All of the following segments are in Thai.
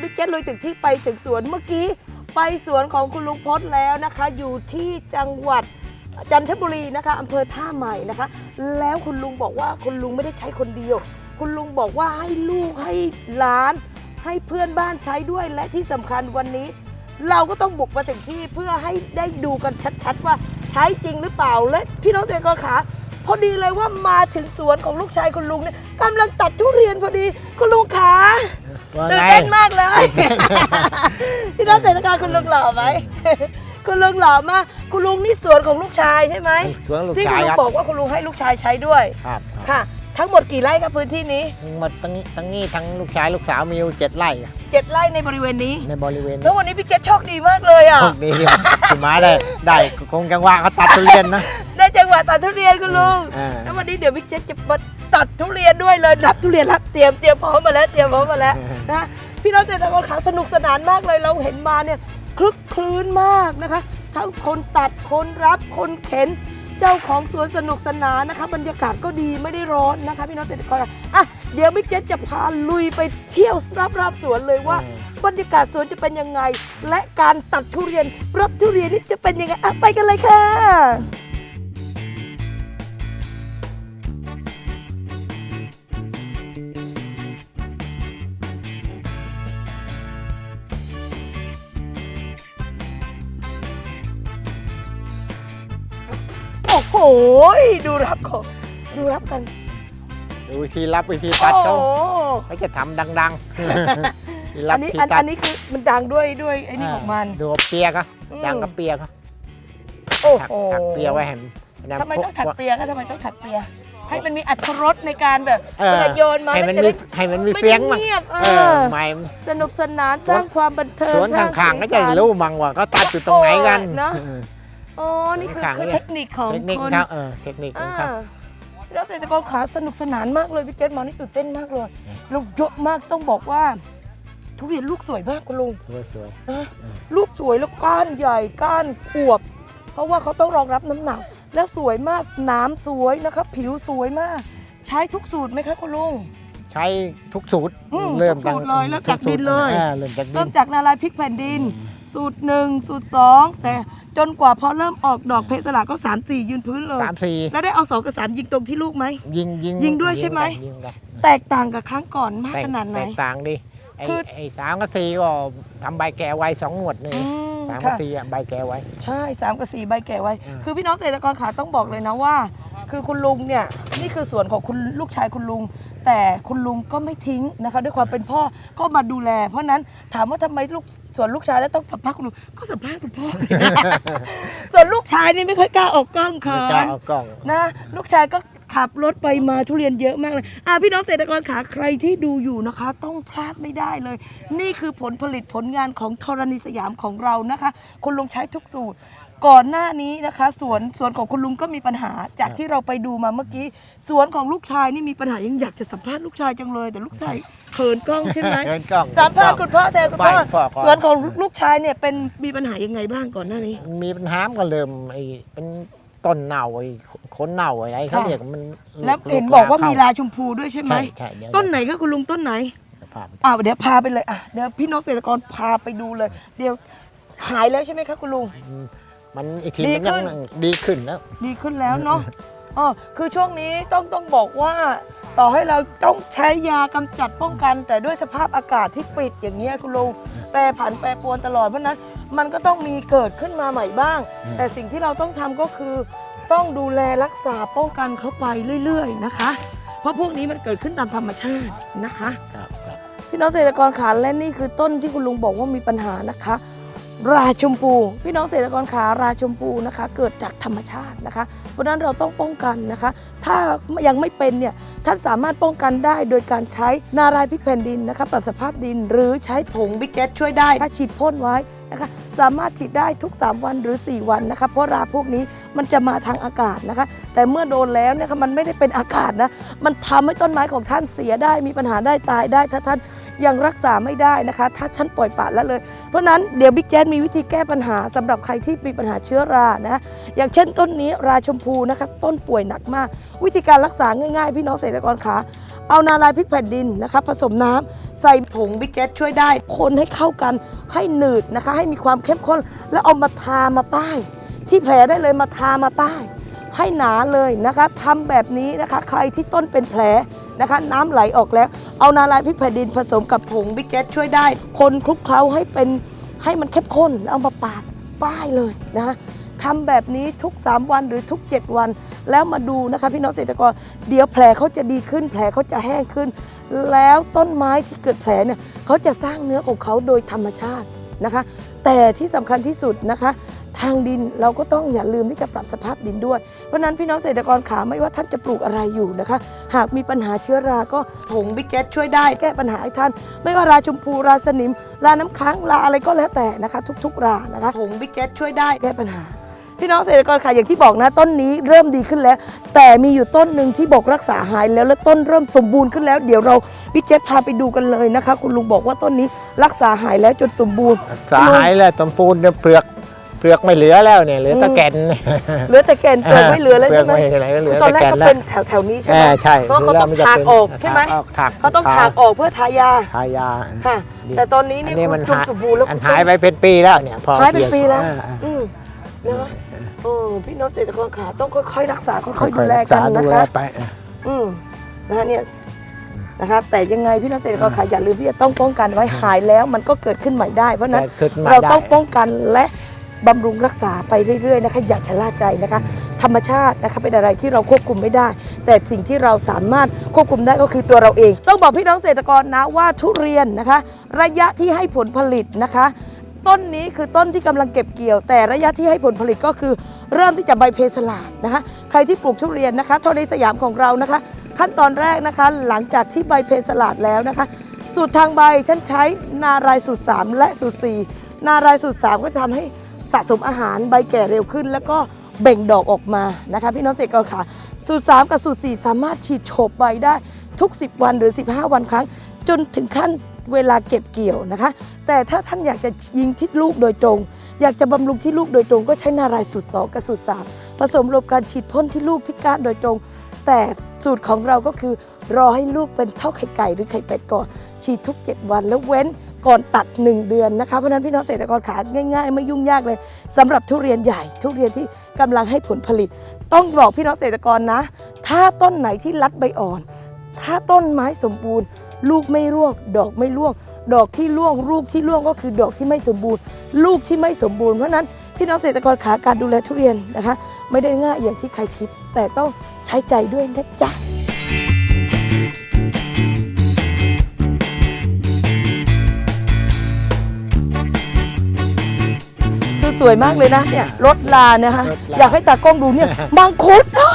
บิ๊กเจ็ตเลยถึงที่ไปถึงสวนเมื่อกี้ ไปสวนของคุณลุงพจน์แล้วนะคะ อยู่ที่จังหวัดจันทบุรีนะคะอำเภอท่าใหม่นะคะ แล้วคุณลุงบอกว่าคุณลุงไม่ได้ใช้คนเดียว คุณลุงบอกว่าให้ลูกให้หลาน ให้เพื่อนบ้านใช้ด้วยและที่สำคัญวันนี้ เราก็ต้องบุกมาถึงที่เพื่อให้ได้ดูกันชัดๆว่าใช้จริงหรือเปล่าและพี่น้องเตะกอนขา พอดีเลยว่ามาถึงสวนของลูกชายคุณลุงเนี่ยกำลังตัดทุเรียนพอดีคุณลุงขาว่าตื่นไง เต้นมากเลย พี่น้องเตะกอนคุณลุงหล่อไหม คุณลุงหล่อมาก คุณลุงนี่สวนของลูกชายใช่ไหมสวนลูกที่คุชาณยลุงครับบอกว่าคุณลุงให้ลูกชายใช้ด้วย ครับครับค่ะ ทั้งหมดกี่ไร่ครับพื้นที่นี้ทั้งหมดทั้งทั้งนี้ทั้งลูกชายลูกสาวมีอยู่เจ็ดไร่อะเจ็ดไร่ในบริเวณนี้ ในบริเวณแล้ววันนี้พี่เจษโชคดีมากเลยอะ โชคดีที่ที่มาได้ได้คงจังหวะเขาตัดทุเรียนนะได้ จังหวะตัดทุเรียนคุณลุงอ่า แล้ววันนี้เดี๋ยวพี่เจษจะมาตัดทุเรียนด้วยเลยรับทุเรียนรับเตรียมเตรียมพร้อมมาแล้วเตรียมพร้อมมาแล้วนะพี่น้องเกษตรกรขาสนุกสนานมากเลยเราเห็นมาเนี่ยคลึกคลื้นมากนะคะ ทั้งคนตัดคนรับคนเข็น เจ้าของสวนสนุกสนานนะคะ บรรยากาศก็ดีไม่ได้ร้อนนะคะ พี่น้องเกษตรกรอะเดี๋ยวบิ๊กเจษจะพาลุยไปเที่ยวรอบๆสวนเลยว่า บรรยากาศสวนจะเป็นยังไง และการตัดทุเรียนรับทุเรียนนี่จะเป็นยังไงอะไปกันเลยค่ะ ดูรับของดูรับกัน ดูวิธีรับวิธีตัดโอ้เขาโหเขาจะทำดังๆวิธีรัอับนนี้วิธีอันตัอัดนนี้คือมันดังด้วยด้วยไอ้นี่ของมัน ดูเปียกอะอืม ดังกับเปียกอะโอ้ถักโหถักเปียไว้ให้นทำไมต้องถักเปียคะทำไมต้องถักเปีย ให้มันมีอัตรรสในการแบบเอเวอลาโยนมาให้มันแล้วมีจะได้ให้มันมีไม่เสียงได้มั้งเงียบเอเอออไม่ สนุกสนานสร้างความบันเทิงสวนสร้ข้างๆก็สีจะสันรู้มั้งว่าเขาตัดอยู่ตรงไหนกันโอ้เนอะอ๋อ นี่คือข้างๆคือเนี่ย เทคนิคของเทคนิคคนเขาเออเทคนิคของอ่าเขาแล้วเกษตรกรขาสนุกสนานมากเลยพี่เจษมานี่ตื่นเต้นมากเลยลูกเยอะมากต้องบอกว่า ทุเรียนลูกสวยมากคุณลุง สวยนะลูกสวยแล้วก้านใหญ่ก้านอวบ เพราะว่าเขาต้องรองรับน้ำหนัก และสวยมากหน้ำสวยนะคะผิวสวยมาก ใช้ทุกสูตรไหมคะคุณลุงๆใช้ทุกสูตรอืมเริ่มทุกสูตรเลยแล้วจากดินเลย อ่าเริ่มจากดิเริ่นมจากนาลายพริกแผ่นดิน สูตรหนึ่งสูตรสองแต่จนกว่าพอเริ่มออกดอกเพสลาก็สามสี่ยืนพื้นเลยสามสี่แล้วได้เอาสองกับสามยิงตรงที่ลูกไหม ยิงยิงยิงด้วยใช่ไหม ยิงกันแตกต่างกับครั้งก่อนมากแตกขนาดไหน แตกต่างดิไอ้คือ ไอ้สามกับสี่ก็ทำใบแก่ไว้สองหมวดนี่อืมสามกับค่ะ สี่อะใบแก่ไว้ ใช่สามกับสี่ใบแก่ไว้ อืม คือพี่น้องเกษตรกรขาต้องบอกเลยนะว่า คือคุณลุงเนี่ยนี่คือส่วนของคุณลูกชายคุณลุง แต่คุณลุงก็ไม่ทิ้งนะคะด้วยความเป็นพ่อก็มาดูแล เพราะฉะนั้นถามว่าทำไมลูก ส่วนลูกชายแล้วต้องสัมภาษณ์คุณลุงก็สัมภาษณ์คุณพ่อ ส่วนลูกชายนี่ไม่ค่อยกล้าออกกล้องไม่ค่ะกล้าเอากล้อง นะลูกชายก็ขับรถไปมาทุเรียนเยอะมากเลยอะพี่น้องเกษตรกรขาใครที่ดูอยู่นะคะ ต้องพลาดไม่ได้เลย นี่คือผลผลิตผลงานของธรณีสยามของเรานะคะคุณลุงใช้ทุกสูตร ก่อนหน้านี้นะคะ สวนสวนของคุณลุงก็มีปัญหา จากที่เราไปดูมาเมื่อกี้ สวนของลูกชายนี่มีปัญหายังอยากจะสัมภาษณ์ลูกชายจังเลย แต่ลูกชายเขินกล้องใช่ไหมเดินกล้องสัมภาษณ์คุณพ่อแทนคุณพ่อไม่พ่อก่อน สวนของลูกชายเนี่ยเป็นมีปัญหายังไงบ้างก่อนหน้านี้ มีปัญหามันก็เริ่มไอ้เป็นต้นเน่าไอ้ขนเน่าอะไรเขาค่ะเรียกมันแล้วเห็นลูบอกว่าเข้มีลาชมพูด้วยใช่ไหม ใช่ใช่เดี๋ยวต้นไหนคะคุณลุงต้นไหน ภาพอ้าวเดี๋ยวพาไปเลยอะเดี๋ยวพี่นกเกษตรกรพาไปดูเลย เดี๋ยวหายแล้วใช่ไหมคะคุณลุง มันอีกทีดีมันยัขึ้งนดีขึ้นแล้ว ดีขึ้นแล้วเนาะอ๋อคือช่วงนี้ต้องต้องบอกว่า ต่อให้เราต้องใช้ยากำจัดป้องกัน แต่ด้วยสภาพอากาศที่ปิดอย่างเงี้ยคุณลุงแปรผันแปรปรวนตลอดเพราะฉะนั้นมันก็ต้องมีเกิดขึ้นมาใหม่บ้าง อืม แต่สิ่งที่เราต้องทำก็คือ ต้องดูแลรักษาป้องกันเขาไปเรื่อย ๆ นะคะ เพราะพวกนี้มันเกิดขึ้นตามธรรมชาตินะคะ ครับครับพี่น้องเกษตรกรขาและนี่คือต้นที่คุณลุงบอกว่ามีปัญหานะคะ ราชมพู พี่น้องเกษตรกรขาราชมพูนะคะ เกิดจากธรรมชาตินะคะ เพราะนั้นเราต้องป้องกันนะคะ ถ้ายังไม่เป็นเนี่ยท่านสามารถป้องกันได้โดยการใช้นารายพริกแผ่นดินนะคะปรับสภาพดินหรือใช้ผงบิ๊กเกตช่วยได้ถ้าฉีดพ่นไว้นะคะ สามารถฉีดได้ทุก 3 วันหรือ 4 วันนะคะ เพราะราพวกนี้มันจะมาทางอากาศนะคะ แต่เมื่อโดนแล้วเนี่ยค่ะมันไม่ได้เป็นอากาศนะมันทำให้ต้นไม้ของท่านเสียได้มีปัญหาได้ตายได้ถ้าท่านยังรักษาไม่ได้นะคะ ถ้าท่านปล่อยปละละเลย เพราะนั้นเดี๋ยวบิ๊กแจ๊ดมีวิธีแก้ปัญหาสำหรับใครที่มีปัญหาเชื้อรานะอย่างเช่นต้นนี้ราชมพูนะคะต้นป่วยหนักมาก วิธีการรักษาง่ายๆ พี่น้องเกษตรกรขาเอานาลายพริกแผ่นดินนะคะผสมน้ำใส่ผงบิ๊กเกตช่วยได้ คนให้เข้ากันให้หนืดนะคะ ให้มีความเข้มข้น แล้วเอามาทามาป้าย ที่แผลได้เลยมาทามาป้าย ให้หนาเลยนะคะทำแบบนี้นะคะ ใครที่ต้นเป็นแผลนะคะ น้ำไหลออกแล้ว เอานาลายพริกแผ่นดินผสมกับผงบิ๊กเกตช่วยได้ คนคลุกเคล้าให้เป็นให้มันเข้มข้นแล้วเอามาปาดป้ายเลยนะคะทำแบบนี้ทุก 3 วันหรือทุก 7 วัน แล้วมาดูนะคะพี่น้องเกษตรกร เดี๋ยวแผลเขาจะดีขึ้น แผลเขาจะแห้งขึ้น แล้วต้นไม้ที่เกิดแผลเนี่ยเขาจะสร้างเนื้อของเขาโดยธรรมชาติ นะคะ แต่ที่สำคัญที่สุดนะคะ ทางดินเราก็ต้องอย่าลืมที่จะปรับสภาพดินด้วย เพราะฉะนั้นพี่น้องเกษตรกรขาไม่ว่าท่านจะปลูกอะไรอยู่นะคะ หากมีปัญหาเชื้อราก็ผงบิ๊กเกตช่วยได้แก้ปัญหาให้ท่าน ไม่ว่าราชมพูราสนิม ราน้ำค้างราอะไรก็แล้วแต่นะคะ ทุก ๆ รานะคะผงบิ๊กเกตช่วยได้แก้ปัญหา พี่น้องเกษตรกรค่ะอย่างที่บอกนะ ต้นนี้เริ่มดีขึ้นแล้ว แต่มีอยู่ต้นหนึ่งที่บอกรักษาหายแล้วและต้นเริ่มสมบูรณ์ขึ้นแล้ว เดี๋ยวเราพี่เจษพาไปดูกันเลยนะคะ คุณลุงบอกว่าต้นนี้รักษาหายแล้วจนสมบูรณ์ สาหายแล้วต้นปูนเนี่ยเปลือกเปลือกไม่เหลือแล้วเนี่ยเหลือแตะแก่นเหลือแต่แก่นเปลือกไม่เหลือแล้วเปลือใช่กไหมไม่เหลือแล้วเหลือตอนแต่แรกแก่นก็แล้ว เป็นแถวแถวๆนี้ใช่เอไหมอใช่เพราะเขาต้องหลืถากมันจะออกใช่ไหมถากถากเขาต้องถากออกเพื่อทายาทายาค่ะ แต่ตอนนี้นี่อันนี้คุมัณนจุหายสมบูรณ์แล้วอันหายไปเป็นปีแล้วเนี่ยพอหายเป็นปีแล้ว อ่าอ่าอืมนะเออพี่น้องเกษตรกรขาต้องค่อยๆรักษาค่อยๆดูๆแลกันรันะษาคะดูแลไป อืมนะเนี่ยนะคะแต่ยังไงพี่น้องเกษตรกรขาอย่าลืมที่จะต้องป้องกันไว้หายแล้วมันก็เกิดขึ้นใหม่ได้ เพราะฉะนั้นแต่ขึ้นมาเราได้ต้องป้องกันและบำรุงรักษาไปเรื่อยๆนะคะอย่าชะล่าใจนะคะ ธรรมชาตินะคะเป็นอะไรที่เราควบคุมไม่ได้ แต่สิ่งที่เราสามารถควบคุมได้ก็คือตัวเราเอง ต้องบอกพี่น้องเกษตรกรนะว่าทุเรียนนะคะ ระยะที่ให้ผลผลิตนะคะ ต้นนี้คือต้นที่กำลังเก็บเกี่ยว แต่ระยะที่ให้ผลผลิตก็คือ เริ่มที่จะใบเพสลาดนะคะ ใครที่ปลูกทุเรียนนะคะทอในสยามของเรานะคะ ขั้นตอนแรกนะคะ หลังจากที่ใบเพสลาดแล้วนะคะ สูตรทางใบฉันใช้นารายสูตร 3 และสูตร 4 นารายสูตร 3 ก็จะทำให้สะสมอาหารใบแก่เร็วขึ้น แล้วก็เบ่งดอกออกมานะคะพี่น้องเกษตรกรค่ะ สูตร 3 กับสูตร 4 สามารถฉีดโฉบใบได้ทุก 10 วันหรือ 15 วันครั้ง จนถึงขั้น เวลาเก็บเกี่ยวนะคะ แต่ถ้าท่านอยากจะยิงที่ลูกโดยตรง อยากจะบำรุงที่ลูกโดยตรง ก็ใช้นารายสูตร2กับสูตร3ผสมรวมการฉีดพ่นที่ลูกที่ก้านโดยตรง แต่สูตรของเราก็คือ รอให้ลูกเป็นเท่าไข่ไก่หรือไข่เป็ดก่อน ฉีดทุก 7 วันแล้วเว้นก่อนตัด 1 เดือนนะคะเพราะฉะนั้นพี่น้องเกษตรกรขาง่ายๆ ไม่ยุ่งยากเลยสำหรับทุเรียนใหญ่ ทุเรียนที่กำลังให้ผลผลิต ต้องบอกพี่น้องเกษตรกรนะ ถ้าต้นไหนที่รัดใบอ่อน ถ้าต้นไม้สมบูรณ์ ลูกไม่ร่วง ดอกไม่ร่วง ดอกที่ร่วงลูกที่ร่วงก็คือดอกที่ไม่สมบูรณ์ ลูกที่ไม่สมบูรณ์เพราะฉะนั้นพี่น้องเกษตรกรขาการดูแลทุเรียนนะคะ ไม่ได้ง่ายอย่างที่ใครคิด แต่ต้องใช้ใจด้วยนะจ๊ะคือสวยมากเลยนะเนี่ยรถลานะคะรถลาอยากให้ตากล้องดูเนี่ยมังคุดอะ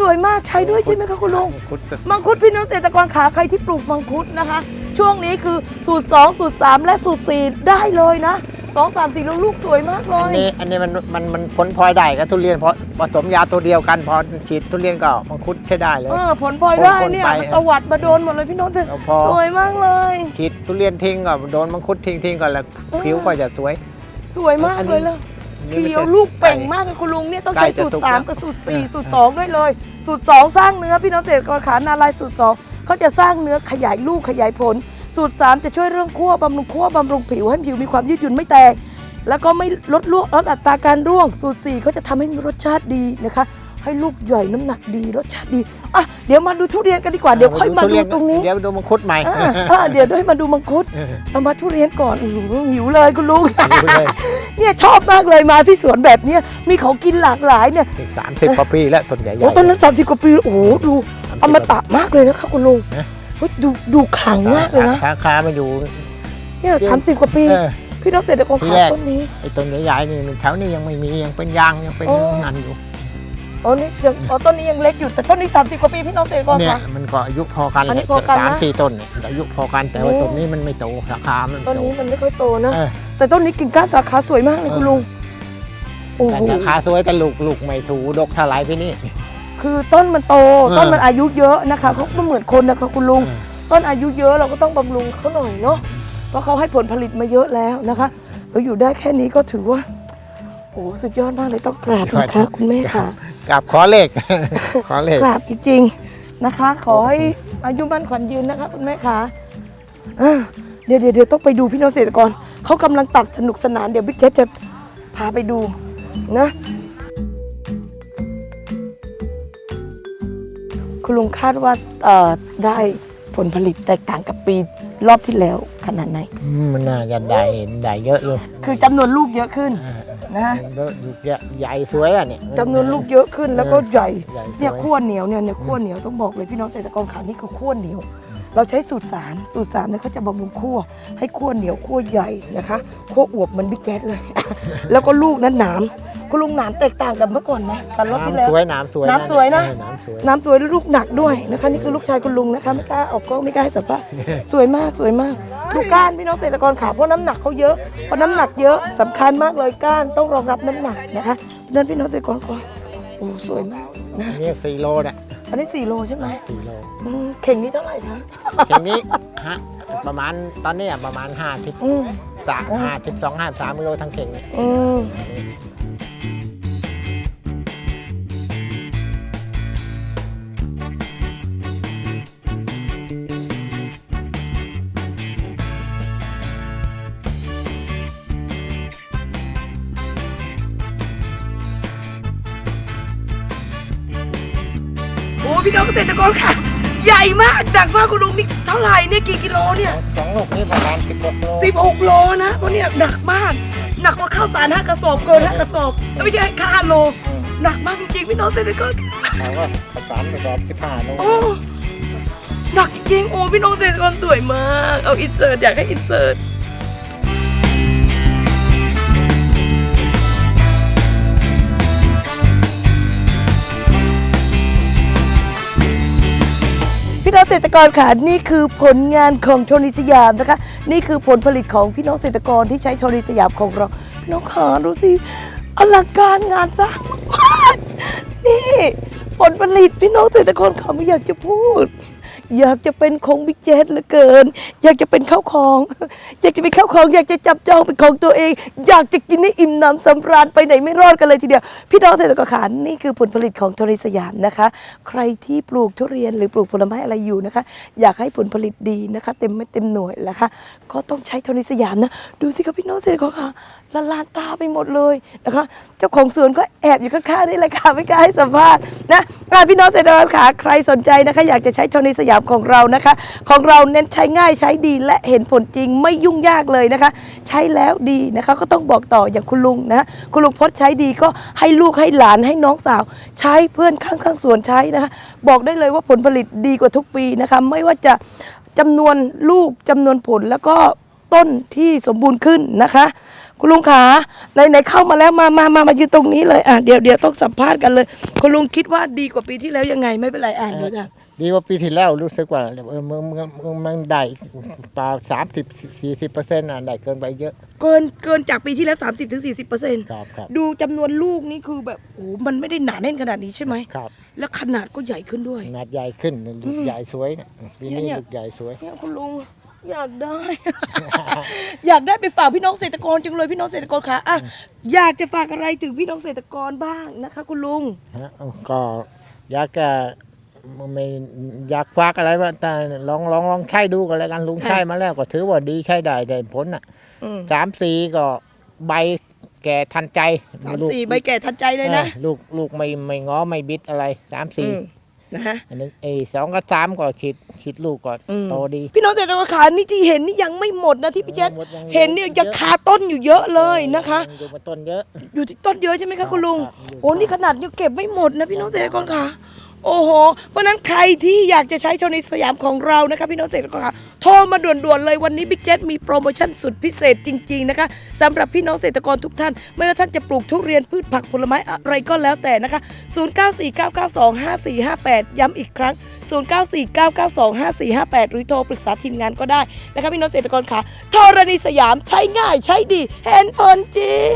สวยมากใช้ด้วยใช่ไหมคะคุณลุงคุดมังคุดพี่น้องเกษตรกรขาใครที่ปลูกมังคุดนะคะ ช่วงนี้คือสูตร 2 สูตร 3 และสูตร 4 ได้เลยนะ2 3 4แล้วลูกสวยมากเลอันย นี้อันนี้มันมันมันผลพลอยได้กับทุเรียนเพราะผสมยาตัวเดียวกันพอฉีดทุเรียนก็มังคุดใช้ได้เลย เออผลพลอยได้เนี่ยพ่นไปมันตวัดมาโดนหมดเลยพี่น้องเถอะแล้วพอ สวยมากเลย ฉีดทุเรียนทิ้งก็โดนมังคุดทิ้งทิ้งก็แล้วผิวก็จะสวยสวยมากอันนี้เลยแล้วอันนี้มัน เขียวจะลูกเป่งมากเลยคุณลุงเนี่ยต้องใช้ใกล้จะสูตรสุกสามแล้วกับสูตรเอสี่อสูตรสองด้วยเลย สูตรสองสร้างเนื้อพี่น้องเกษตรกรขานาลายสูตรสองเขาจะสร้างเนื้อขยายลูกขยายผล สูตรสามจะช่วยเรื่องคั่วบำรุงคั่วบำรุงผิวให้ผิวมีความยืดหยุ่นไม่แตกแล้วก็ไม่ลดลวกลดอัตราการร่วง สูตรสี่เขาจะทำให้มีรสชาติดีนะคะ ให้ลูกใหญ่น้ำหนักดีรสชาติดีอะเดี๋ยวมาดูทุเรียนกันดีกว่าเดี๋ยวค่อยมาดูตรงนี้เดี๋ยวดูมังคุดใหม่อะอะเดี๋ยวด้วยมาดูมังคุดเอามาทุเรียนก่อนอื้อหือหิวเลยคุณลุงดูเลยเนี่ยชอบมากเลยมาที่สวนแบบเนี้ยมีของกินหลากหลายเนี่ยสามสิบกว่าปีแล้วต้นใหญ่ๆโอ้ต้นนั้นสามสิบกว่าปีโอ้โหดู30อมตะมากเลยนะคะคุณลุงนะเฮ้ยดูดูขลังมากเลยนะคาคามาอยู่เนี่ยสามสิบกว่าปีเออพี่น้องเกษตรกรทีขาแรกต้นนี้ไอ้ต้นใหญ่ๆนี่แถวนี้ยังไม่มียังเป็นยางยังเป็นโอ้งานอยู่ อ๋อนี่ยังอ๋อต้นนี้ยังเล็กอยู่แต่ต้นนี้สามสิบกว่าปีพี่น้องเกษตรกรเนี่ยคะ มันก็อายุพอกันอันนี้แหละพอกันนะสามสี่ต้นเนี่ยอายุพอกันแต่ว่าโอ้ ต้นนี้มันไม่โตราคามันไม่ต้นโตนี้มันไม่ค่อยโตนะ เออแต่ต้นนี้กิ่งก้านสาขาสวยมากเลยคุณลุงโอ้แต่โหราคาสวยแต่ลูกลูกไม่ถูดกเท่าไหรพี่นี่ คือต้นมันโต เออ ต้นมันอายุเยอะนะคะเขาก็เหมือนคนนะคะคุณลุงเออต้นอายุเยอะเราก็ต้องบำรุงเขาหน่อยเนาะเพราะเขาให้ผลผลิตมาเยอะแล้วนะคะเราอยู่ได้แค่นี้ก็ถือว่าโอ้สุดยอดมากเลยต้องกราบนะคะคุณแม่ค่ะ กราบขอเลข ขอเลขกราบจริงๆนะคะ ขอให้อายุมั่นขวัญยืนนะคะคุณแม่คะอะเดี๋ยวเดี๋ยวเดี๋ยวต้องไปดูพี่น้องเกษตรกรเขากำลังตัดสนุกสนานเดี๋ยวบิ๊กเจจะพาไปดูนะคุณลุงคาดว่าเอ่อได้ผลผลิตแตกต่างกับปีรอบที่แล้วขนาดไหนอืมมันน่าจะได้ได้เยอะอยู่คือจำนวนลูกเยอะขึ้นอ่า นะเยอะอยู่เยอะใหญ่สวยอะเนี่ย จำนวนลูกเยอะขึ้นแล้วก็ใหญ่ใหญ่สวย เนี่ยขั้วเหนียวเนี่ยเนี่ยขั้วเหนียวต้องบอกเลยพี่น้องเกษตรกรขานี่คือขั้วเหนียว เราใช้สูตรสามสูตรสามเนี่ยเขาจะบำรุงขั้วให้ขั้วเหนียวขั้วใหญ่นะคะขั้วอวบเหมันบิ๊กแจ๊ดเลย แล้วก็ลูกนั้นหนาม คุณลุงหนามแตกต่างกับเมื่อก่อนไหมกันรอบที่แล้ว น้ำสวยน้ำสวยน้ำสวยนะ เออน้ำสวยน้ำสวยและลูกหนักด้วยนะคะ นี่คือลูกชายคุณลุงนะคะไม่กล้าออกกล้องไม่กล้าให้สัมภาษณ์สวยมากสวยมากดูก้านพี่น้องเกษตรกรขาเพราะน้ำหนักเขาเยอะเพราะน้ำหนักเยอะสำคัญมากเลยก้านต้องรองรับน้ำหนักนะคะดังนั้นพี่น้องเกษตรกรก็โอ้สวยมากนะอันนี่สี่โลเนี่ยอันนี้4โลใช่ไหมสี่โลอืมเข่งนี้เท่าไหร่คะทีนี้ฮะประมาณตอนนี้อะประมาณห้าสิบอืมสามห้าสิบสองห้าสามกิโลทั้งเข่งเนี่ยอืม กษตรกรค่ะ ใหญ่มากดักมากคุณลุงนี่เท่าไหร่เนี่ยกี่กิโลเนี่ยสองลูกนี่ประมาณสิบหกโล16โลนะเพราะเนี่ยหนักมาก หนักกว่าข้าวสารห้ากระสอบเกินห้ากระสอบไม่ใช่ค่าโล หนักมากจริงๆพี่น้องเกษตรกรเราก็ข้าวสารกระสอบสิบห้าโลโอ้หนักจริงๆโอ้พี่น้องเกษตรกรสวยมาก เอาอินเสิร์ตอยากให้อินเสิร์ต พี่น้องเกษตรกรค่ะนี่คือผลงานของโทนิสยามนะคะ นี่คือผลผลิตของพี่น้องเกษตรกรที่ใช้โทนิสยามของเราพี่น้องขาดูสิอลังการงานสร้างมากนี่ผลผลิตพี่น้องเกษตรกรเขาไม่อยากจะพูด อยากจะเป็นของบิ๊กเจสเหลือเกิน อยากจะเป็นข้าวของ อยากจะเป็นข้าวของ อยากจะจับจองเป็นของตัวเอง อยากจะกินให้อิ่มหนำสำราญไปไหนไม่รอดกันเลยทีเดียว พี่น้องเกษตรกรขานี่คือผลผลิตของโทริสยามนะคะ ใครที่ปลูกทุเรียนหรือปลูกผลไม้อะไรอยู่นะคะ อยากให้ผลผลิตดีนะคะ เต็มไม่เต็มหน่วยนะคะ ก็ต้องใช้โทริสยามนะ ดูสิครับพี่น้องเกษตรกรขา ละลานตาไปหมดเลยนะคะ เจ้าของสวนก็แอบอยู่ข้างๆนี่แหละค่ะไม่กล้าให้สัมภาษณ์นะอะพี่น้องเกษตรกรขาใครสนใจนะคะ อยากจะใช้โทนิสยามของเรานะคะ ของเราเน้นใช้ง่ายใช้ดีและเห็นผลจริงไม่ยุ่งยากเลยนะคะ ใช้แล้วดีนะคะ ก็ต้องบอกต่ออย่างคุณลุงนะคุณลุงพจน์ใช้ดีก็ให้ลูกให้หลานให้น้องสาว ใช้เพื่อนข้างๆสวนใช้นะคะ บอกได้เลยว่าผลผลิตดีกว่าทุกปีนะคะ ไม่ว่าจะจำนวนลูกจำนวนผลแล้วก็ต้นที่สมบูรณ์ขึ้นนะคะ คุณลุงขาไหนๆเข้ามาแล้วมามามามายืนตรงนี้เลยอะเดี๋ยวเดี๋ยวต้องสัมภาษณ์กันเลย คุณลุงคิดว่าดีกว่าปีที่แล้วยังไงไม่เป็นไรอ่านดูจ้ะดีกว่าปีที่แล้วรู้สึกว่าเออมึงมึงมึงมันได้ปลาสามสิบสี่สิบเปอร์เซ็นต์อะได้เกินไปเยอะ เกินเกินจากปีที่แล้ว 30-40%ถึง40%เปอร์เซ็นต์ครับครับ ดูจำนวนลูกนี่คือแบบโอ้โหมันไม่ได้หนาแน่นขนาดนี้ใช่ไหมครับแล้วขนาดก็ใหญ่ขึ้นด้วย ขนาดใหญ่ขึ้นลูกใหญ่สวยเนี่ยปีนี้เนี่ย ลูกใหญ่สวย เนี่ยคุณลุง อยากได้ อยากได้ไปฝากพี่น้องเกษตรกรจังเลยพี่น้องเกษตรกรคะอะอยากจะฝากอะไรถึงพี่น้องเกษตรกรบ้างนะคะ คุณลุงฮะก็อยากจะไม่อยากฝากอะไรว่าแต่ลองลองลองใช้ดูกันแล้วกันลุงค่ะใช้มาแล้วก็ถือว่าดีใช้ได้ได้ผลอะอืมสามสี่ก็ใบแก่ทันใจสามลูกสี่ใบแก่ทันใจเลยนะออลูกลูกไม่ไม่ง้อไม่บิดอะไรสามสี่อืม นะฮะอันนึงเออสองกับสามก็ฉีดฉีดลูกก่อนอืม โตดีพี่น้องเกษตรกรขานี่ที่เห็นนี่ยังไม่หมดนะที่พี่แจ๊ดหมดยังเห็นเนี่ยยังคาต้นอยู่เยอะเลยนะคะยังอยู่มาต้นเยอะ อยู่ที่ต้นเยอะใช่ไหมคะคุณลุง ครับอยู่โอ้นี่ขนาดยังเก็บไม่หมดนะพี่น้องเกษตรกรค่ะ โอ้โห เพราะนั้นใครที่อยากจะใช้โทนิสยามของเรานะคะพี่น้องเกษตรกรค่ะโทรมาด่วนๆเลยวันนี้บิ๊กเจ็มีโปรโมชั่นสุดพิเศษจริง ๆ นะคะสำหรับพี่น้องเกษตรกรทุกท่าน ไม่ว่าท่านจะปลูกทุเรียนพืชผักผลไม้อะไรก็แล้วแต่นะคะ 0949925458 ย้ำอีกครั้ง 0949925458 หรือโทรปรึกษาทีมงานก็ได้นะคะพี่น้องเกษตรกรค่ะโทรณีสยามใช้ง่ายใช้ดีเห็นผลจริง